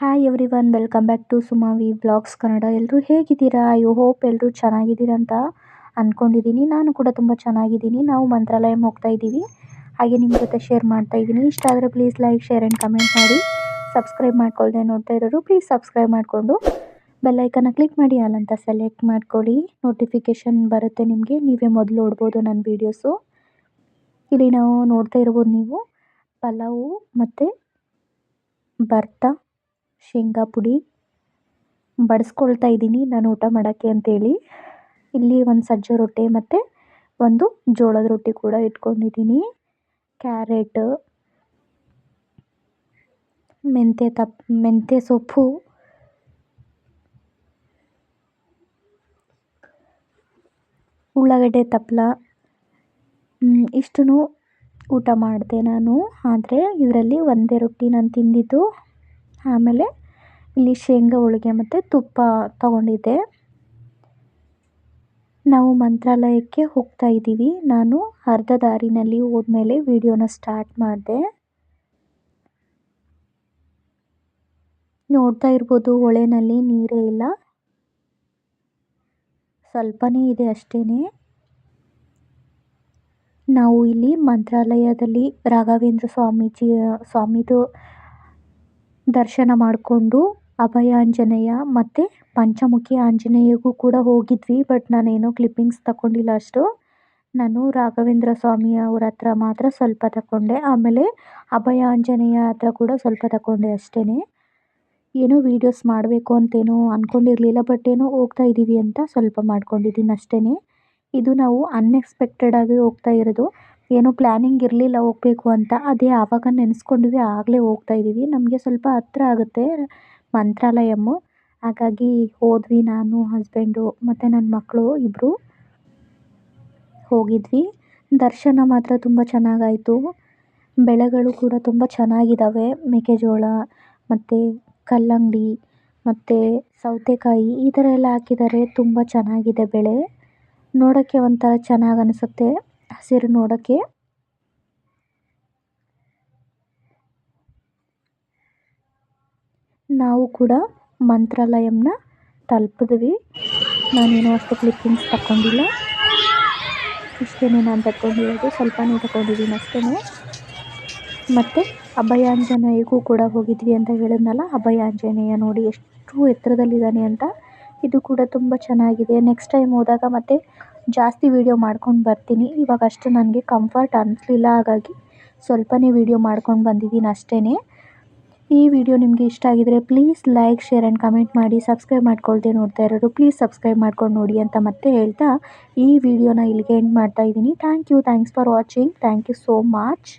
Hi everyone welcome back to Sumavi blogs Kannada ಎಲ್ಲರೂ ಹೇಗಿದ್ದೀರಾ? I hope ಎಲ್ಲರೂ ಚೆನ್ನಾಗಿದ್ದೀರಾ ಅಂತ ಅಂದ್ಕೊಂಡಿದ್ದೀನಿ ನಾನು ಕೂಡ ತುಂಬ ಚೆನ್ನಾಗಿದ್ದೀನಿ. ನಾವು ಮಂತ್ರಾಲಯ ಹೋಗ್ತಾ ಇದ್ದೀವಿ. ಹಾಗೆ ನಿಮ್ಮ ಜೊತೆ ಶೇರ್ ಮಾಡ್ತಾ ಇದ್ದೀನಿ. ಇಷ್ಟ ಆದರೆ please like share and comment ಮಾಡಿ. ಸಬ್ಸ್ಕ್ರೈಬ್ ಮಾಡ್ಕೊಳ್ದೆ ನೋಡ್ತಾ ಇರೋರು ಪ್ಲೀಸ್ ಸಬ್ಸ್ಕ್ರೈಬ್ ಮಾಡಿಕೊಂಡು ಬೆಲ್ಲೈಕನ್ನ ಕ್ಲಿಕ್ ಮಾಡಿ. ಅಲ್ಲಂತ ಸೆಲೆಕ್ಟ್ ಮಾಡ್ಕೊಳ್ಳಿ. ನೋಟಿಫಿಕೇಷನ್ ಬರುತ್ತೆ ನಿಮಗೆ. ನೀವೇ ಮೊದಲು ನೋಡ್ಬೋದು ನನ್ನ ವೀಡಿಯೋಸು ಇಲ್ಲಿ ನಾವು ನೋಡ್ತಾ ಇರ್ಬೋದು ನೀವು. ಪಲಾವು ಮತ್ತು ಭರ್ತ. ಶೇಂಗಾ ಪುಡಿ ಬಡಿಸ್ಕೊಳ್ತಾ ಇದ್ದೀನಿ ನಾನು ಊಟ ಮಾಡೋಕ್ಕೆ ಅಂತೇಳಿ. ಇಲ್ಲಿ ಒಂದು ಸಜ್ಜೆ ರೊಟ್ಟಿ ಮತ್ತು ಒಂದು ಜೋಳದ ರೊಟ್ಟಿ ಕೂಡ ಇಟ್ಕೊಂಡಿದ್ದೀನಿ. ಕ್ಯಾರೆಟ್, ಮೆಂತ್ಯ ತಪ್, ಮೆಂತ್ಯ ಸೊಪ್ಪು, ಉಳ್ಳಾಗಡ್ಡೆ ತಪ್ಪಲ ಇಷ್ಟು ಊಟ ಮಾಡಿದೆ ನಾನು. ಆದರೆ ಇದರಲ್ಲಿ ಒಂದೇ ರೊಟ್ಟಿ ನಾನು ತಿಂದಿದ್ದು. ಆಮೇಲೆ ಇಲ್ಲಿ ಶೇಂಗಾ, ಹೋಳಿಗೆ ಮತ್ತು ತುಪ್ಪ ತಗೊಂಡಿದ್ದೆ. ನಾವು ಮಂತ್ರಾಲಯಕ್ಕೆ ಹೋಗ್ತಾ ಇದ್ದೀವಿ. ನಾನು ಅರ್ಧ ದಾರಿನಲ್ಲಿ ಹೋದ್ಮೇಲೆ ವಿಡಿಯೋನ ಸ್ಟಾರ್ಟ್ ಮಾಡಿದೆ. ನೋಡ್ತಾ ಇರ್ಬೋದು, ಹೊಳೆನಲ್ಲಿ ನೀರೇ ಇಲ್ಲ. ಸ್ವಲ್ಪನೇ ಇದೆ ಅಷ್ಟೇ ನಾವು ಇಲ್ಲಿ ಮಂತ್ರಾಲಯದಲ್ಲಿ ರಾಘವೇಂದ್ರ ಸ್ವಾಮೀಜಿ ಸ್ವಾಮಿದು ದರ್ಶನ ಮಾಡಿಕೊಂಡು ಅಭಯಾಂಜನೇಯ ಮತ್ತು ಪಂಚಮುಖಿ ಆಂಜನೇಯಗೂ ಕೂಡ ಹೋಗಿದ್ವಿ, ಬಟ್ ನಾನೇನೋ ಕ್ಲಿಪ್ಪಿಂಗ್ಸ್ ತಗೊಂಡಿಲ್ಲ ಅಷ್ಟು. ನಾನು ರಾಘವೇಂದ್ರ ಸ್ವಾಮಿ ಅವ್ರ ಹತ್ರ ಮಾತ್ರ ಸ್ವಲ್ಪ ತಗೊಂಡೆ. ಆಮೇಲೆ ಅಭಯ ಆಂಜನೇಯ ಹತ್ರ ಕೂಡ ಸ್ವಲ್ಪ ತಗೊಂಡೆ ಅಷ್ಟೇ ಏನೋ ವೀಡಿಯೋಸ್ ಮಾಡಬೇಕು ಅಂತೇನೋ ಅಂದ್ಕೊಂಡಿರಲಿಲ್ಲ ಬಟ್ ಏನೋ ಹೋಗ್ತಾ ಇದ್ದೀವಿ ಅಂತ ಸ್ವಲ್ಪ ಮಾಡ್ಕೊಂಡಿದ್ದೀನಿ ಅಷ್ಟೇ ಇದು ನಾವು ಅನ್ಎಕ್ಸ್ಪೆಕ್ಟೆಡಾಗಿ ಹೋಗ್ತಾ ಇರೋದು. ಏನೂ ಪ್ಲ್ಯಾನಿಂಗ್ ಇರಲಿಲ್ಲ ಹೋಗ್ಬೇಕು ಅಂತ. ಅದೇ ಆವಾಗ ನೆನೆಸ್ಕೊಂಡ್ವಿ, ಆಗಲೇ ಹೋಗ್ತಾ ಇದ್ದೀವಿ. ನಮಗೆ ಸ್ವಲ್ಪ ಹತ್ರ ಆಗುತ್ತೆ ಮಂತ್ರಾಲಯಮ್ಮು. ಹಾಗಾಗಿ ಹೋದ್ವಿ ನಾನು ಹಸ್ಬೆಂಡು ಮತ್ತು ನನ್ನ ಮಕ್ಕಳು ಇಬ್ಬರು ಹೋಗಿದ್ವಿ. ದರ್ಶನ ಮಾತ್ರ ತುಂಬ ಚೆನ್ನಾಗಾಯಿತು. ಬೆಳೆಗಳು ಕೂಡ ತುಂಬ ಚೆನ್ನಾಗಿದ್ದಾವೆ ಮೆಕ್ಕೆಜೋಳ, ಮತ್ತು ಕಲ್ಲಂಗಡಿ, ಮತ್ತು ಸೌತೆಕಾಯಿ, ಈ ಥರ ಎಲ್ಲ ಹಾಕಿದ್ದಾರೆ. ತುಂಬ ಚೆನ್ನಾಗಿದೆ ಬೆಳೆ. ನೋಡೋಕ್ಕೆ ಒಂಥರ ಚೆನ್ನಾಗಿ ಅನಿಸುತ್ತೆ. ಹಸಿರು ನೋಡೋಕ್ಕೆ. ನಾವು ಕೂಡ ಮಂತ್ರಾಲಯಂನ ತಲುಪಿದ್ವಿ. ನಾನೇನೋ ಅಷ್ಟು ಕ್ಲಿಪ್ಪಿಂಗ್ಸ್ ತಗೊಂಡಿಲ್ಲ ಇಷ್ಟೇ ನಾನು ತಗೊಂಡಿರೋದು ಸ್ವಲ್ಪನೇ ತಗೊಂಡಿದ್ದೀನಿ ಅಷ್ಟೇ ಮತ್ತು ಅಭಯಾಂಜನೇಯಗೂ ಕೂಡ ಹೋಗಿದ್ವಿ ಅಂತ ಹೇಳಿದ್ನಲ್ಲ, ಅಭಯಾಂಜನೇಯ ನೋಡಿ ಎಷ್ಟು ಎತ್ತರದಲ್ಲಿದ್ದಾನೆ ಅಂತ. ಇದು ಕೂಡ ತುಂಬ ಚೆನ್ನಾಗಿದೆ. ನೆಕ್ಸ್ಟ್ ಟೈಮ್ ಹೋದಾಗ ಮತ್ತೆ ಜಾಸ್ತಿ ವೀಡಿಯೋ ಮಾಡ್ಕೊಂಡು ಬರ್ತೀನಿ. ಇವಾಗ ಅಷ್ಟು ನನಗೆ ಕಂಫರ್ಟ್ ಅನಿಸ್ಲಿಲ್ಲ. ಹಾಗಾಗಿ ಸ್ವಲ್ಪನೇ ವೀಡಿಯೋ ಮಾಡ್ಕೊಂಡು ಬಂದಿದ್ದೀನಿ ಅಷ್ಟೇ ಈ ವಿಡಿಯೋ ನಿಮಗೆ ಇಷ್ಟ ಆಗಿದರೆ please like share and comment ಮಾಡಿ. ಸಬ್ಸ್ಕ್ರೈಬ್ ಮಾಡ್ಕೊಳ್ದೆ ನೋಡ್ತಾ ಇರೋರು ಪ್ಲೀಸ್ ಸಬ್ಸ್ಕ್ರೈಬ್ ಮಾಡ್ಕೊಂಡು ನೋಡಿ ಅಂತ ಮತ್ತೆ ಹೇಳ್ತಾ ಈ ವಿಡಿಯೋನ ಇಲ್ಲಿಗೆ ಎಂಡ್ ಮಾಡ್ತಾ ಇದ್ದೀನಿ. Thank you thanks for watching thank you so much